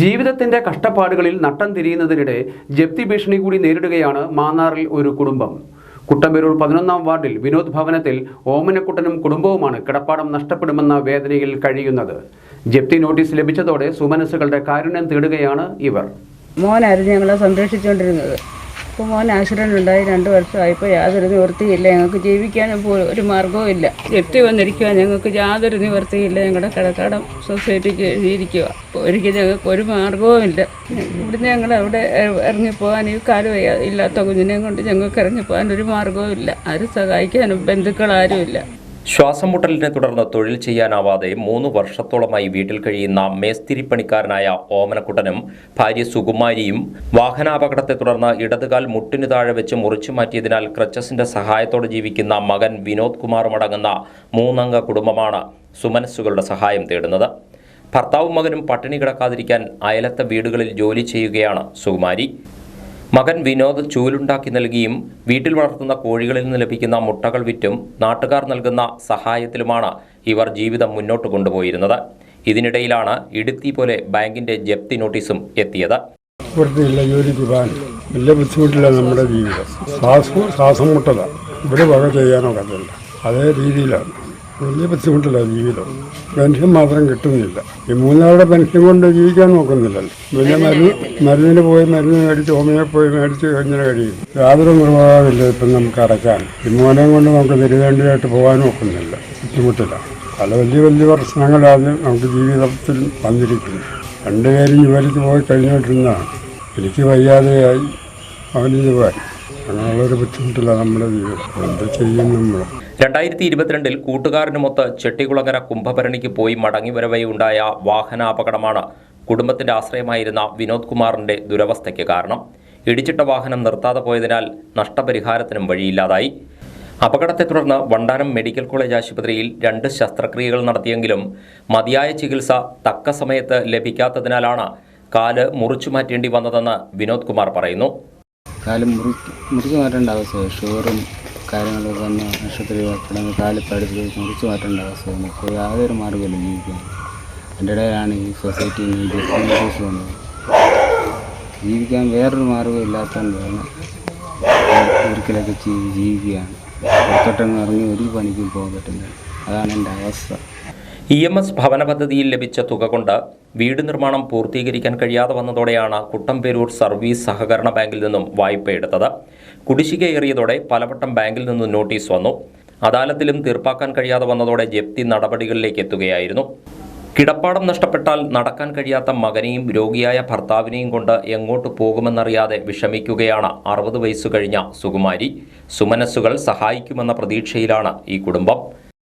ജീവിതത്തിന്റെ കഷ്ടപ്പാടുകളിൽ നട്ടം തിരിയുന്നതിനിടെ ജപ്തി ഭീഷണി കൂടി നേരിടുകയാണ് മാന്നാറിൽ ഒരു കുടുംബം. കുട്ടമ്പേരൂർ പതിനൊന്നാം വാർഡിൽ വിനോദ് ഭവനത്തിൽ ഓമനക്കുട്ടനും കുടുംബവുമാണ് കിടപ്പാടം നഷ്ടപ്പെടുമെന്ന വേദനയിൽ കഴിയുന്നത്. ജപ്തി നോട്ടീസ് ലഭിച്ചതോടെ സുമനസ്സുകളുടെ കാരുണ്യം തേടുകയാണ് ഇവർ. മോനായിരുന്നു ഞങ്ങളെ സംരക്ഷിച്ചുകൊണ്ടിരുന്നത്. അപ്പോൾ മോൻ ആക്സിഡന്റ് ഉണ്ടായി രണ്ട് വർഷമായപ്പോൾ യാതൊരു നിവൃത്തിയില്ല. ഞങ്ങൾക്ക് ജീവിക്കാനും പോലും ഒരു മാർഗവും ഇല്ല. എത്തി വന്നിരിക്കുക ഞങ്ങൾക്ക് യാതൊരു നിവൃത്തിയില്ല ഞങ്ങളുടെ കടക്കാടം സൊസൈറ്റിക്ക് എഴുതിയിരിക്കുക ഒരിക്കലും ഞങ്ങൾക്ക് ഒരു മാർഗവും ഇല്ല. ഇവിടുന്ന് ഞങ്ങൾ അവിടെ ഇറങ്ങിപ്പോകാൻ ഈ കാലം ഇല്ലാത്ത കുഞ്ഞിനെയും കൊണ്ട് ഞങ്ങൾക്ക് ഇറങ്ങിപ്പോകാൻ ഒരു മാർഗവും ഇല്ല. ആരും സഹായിക്കാനും ബന്ധുക്കളാരും ഇല്ല. ശ്വാസം മുട്ടലിനെ തുടർന്ന് തൊഴിൽ ചെയ്യാനാവാതെ മൂന്ന് വർഷത്തോളമായി വീട്ടിൽ കഴിയുന്ന മേസ്തിരിപ്പണിക്കാരനായ ഓമനക്കുട്ടനും ഭാര്യ സുകുമാരിയും വാഹനാപകടത്തെ തുടർന്ന് ഇടതുകാൽ മുട്ടിനു താഴെ വെച്ച് മുറിച്ചു മാറ്റിയതിനാൽ ക്രച്ചസിന്റെ സഹായത്തോടെ ജീവിക്കുന്ന മകൻ വിനോദ് കുമാറും അടങ്ങുന്ന മൂന്നംഗ കുടുംബമാണ് സുമനസ്സുകളുടെ സഹായം തേടുന്നത്. ഭർത്താവും മകനും പട്ടിണി കിടക്കാതിരിക്കാൻ അയലത്തെ വീടുകളിൽ ജോലി ചെയ്യുകയാണ് സുകുമാരി. മകൻ വിനോദ് ചൂലുണ്ടാക്കി നൽകിയും വീട്ടിൽ വളർത്തുന്ന കോഴികളിൽ നിന്ന് ലഭിക്കുന്ന മുട്ടകൾ വിറ്റും നാട്ടുകാർ നൽകുന്ന സഹായത്തിലുമാണ് ഇവർ ജീവിതം മുന്നോട്ട് കൊണ്ടുപോയിരുന്നത്. ഇതിനിടയിലാണ് ഇടുത്തി പോലെ ബാങ്കിന്റെ ജപ്തി നോട്ടീസും എത്തിയത്. നമ്മുടെ ജീവിതം. മുട്ടല ഇവിടെ വക ചെയ്യാനൊക്കത്തില്ല അതേ രീതിയിലാണ്. വലിയ ബുദ്ധിമുട്ടില്ല ജീവിതം. പെൻഷൻ മാത്രം കിട്ടുന്നില്ല. ഈ മൂന്നാളുടെ പെൻഷൻ കൊണ്ട് ജീവിക്കാൻ നോക്കുന്നില്ലല്ലോ. പിന്നെ മരുന്ന് മരുന്നിന് പോയി മരുന്ന് മേടിച്ച് ഹോമിയോ പോയി മേടിച്ച് കഴിഞ്ഞാൽ കഴിയും. യാതൊരു നിർവാഹമില്ല ഇപ്പം നമുക്ക് അടയ്ക്കാൻ. ഈ മോനെ കൊണ്ട് നമുക്ക് തിരുവേണ്ടിയായിട്ട് പോകാൻ നോക്കുന്നില്ല. ബുദ്ധിമുട്ടില്ല. പല വലിയ വലിയ പ്രശ്നങ്ങളാണ് നമുക്ക് ജീവിതത്തിൽ വന്നിരിക്കുന്നത്. രണ്ടുപേരും ജോലിക്ക് പോയി കഴിഞ്ഞുകൊണ്ടിരുന്നതാണ് എനിക്ക് വയ്യാതെയായി. അവനിത് പോയി അങ്ങനെയുള്ളൊരു ബുദ്ധിമുട്ടില്ല നമ്മുടെ ജീവിതം. എന്താ ചെയ്യും നമ്മൾ? രണ്ടായിരത്തി ഇരുപത്തിരണ്ടിൽ കൂട്ടുകാരനുമൊത്ത് ചെട്ടികുളങ്ങര കുംഭഭരണിക്ക് പോയി മടങ്ങിവരവേ ഉണ്ടായ വാഹനാപകടമാണ് കുടുംബത്തിന്റെ ആശ്രയമായിരുന്ന വിനോദ് കുമാറിന്റെ ദുരവസ്ഥയ്ക്ക് കാരണം. ഇടിച്ചിട്ട വാഹനം നിർത്താതെ പോയതിനാൽ നഷ്ടപരിഹാരത്തിനും വഴിയില്ലാതായി. അപകടത്തെ തുടർന്ന് വണ്ടാനം മെഡിക്കൽ കോളേജ് ആശുപത്രിയിൽ രണ്ട് ശസ്ത്രക്രിയകൾ നടത്തിയെങ്കിലും മതിയായ ചികിത്സ തക്ക സമയത്ത് ലഭിക്കാത്തതിനാലാണ് കാൽ മുറിച്ചു മാറ്റേണ്ടി വന്നതെന്ന് വിനോദ് കുമാർ പറയുന്നു. കാൽ മുറി മുറിച്ച് മാറ്റേണ്ട അവസ്ഥ ഷുഗറും കാര്യങ്ങളൊക്കെ തന്നെ ആശുപത്രി കിടന്ന് കാലിപ്പടുത്ത് മുറിച്ച് മാറ്റേണ്ട അവസ്ഥ വന്നു ഇപ്പോൾ യാതൊരു മാർഗമില്ല ജീവിക്കാൻ എന്റെ ഇടയിലാണ് ഈ സൊസൈറ്റിയിൽ നിന്ന് വന്നത്. ജീവിക്കാൻ വേറൊരു മാർഗം ഇല്ലാത്തതുകൊണ്ടാണ് ഒരിക്കലൊക്കെ ചെയ്ത് ജീവിക്കുകയാണ്. പുറത്തോട്ടൊന്നും ഇറങ്ങി ഒരു പണിക്കും പോകാൻ പറ്റുന്നത് അതാണ് എന്റെ അവസ്ഥ. ഇ എം എസ് ഭവന പദ്ധതിയിൽ ലഭിച്ച തുക കൊണ്ട് വീട് നിർമ്മാണം പൂർത്തീകരിക്കാൻ കഴിയാതെ വന്നതോടെയാണ് കുട്ടമ്പേരൂർ സർവീസ് സഹകരണ ബാങ്കിൽ നിന്നും വായ്പ എടുത്തത്. കുടിശ്ശിക ഏറിയതോടെ പലവട്ടം ബാങ്കിൽ നിന്നും നോട്ടീസ് വന്നു. അദാലത്തിലും തീർപ്പാക്കാൻ കഴിയാതെ വന്നതോടെ ജപ്തി നടപടികളിലേക്ക് എത്തുകയായിരുന്നു. കിടപ്പാടം നഷ്ടപ്പെട്ടാൽ നടക്കാൻ കഴിയാത്ത മകനെയും രോഗിയായ ഭർത്താവിനെയും കൊണ്ട് എങ്ങോട്ട് പോകുമെന്നറിയാതെ വിഷമിക്കുകയാണ് അറുപത് വയസ്സു കഴിഞ്ഞ സുകുമാരി. സുമനസ്സുകൾ സഹായിക്കുമെന്ന പ്രതീക്ഷയിലാണ് ഈ കുടുംബം.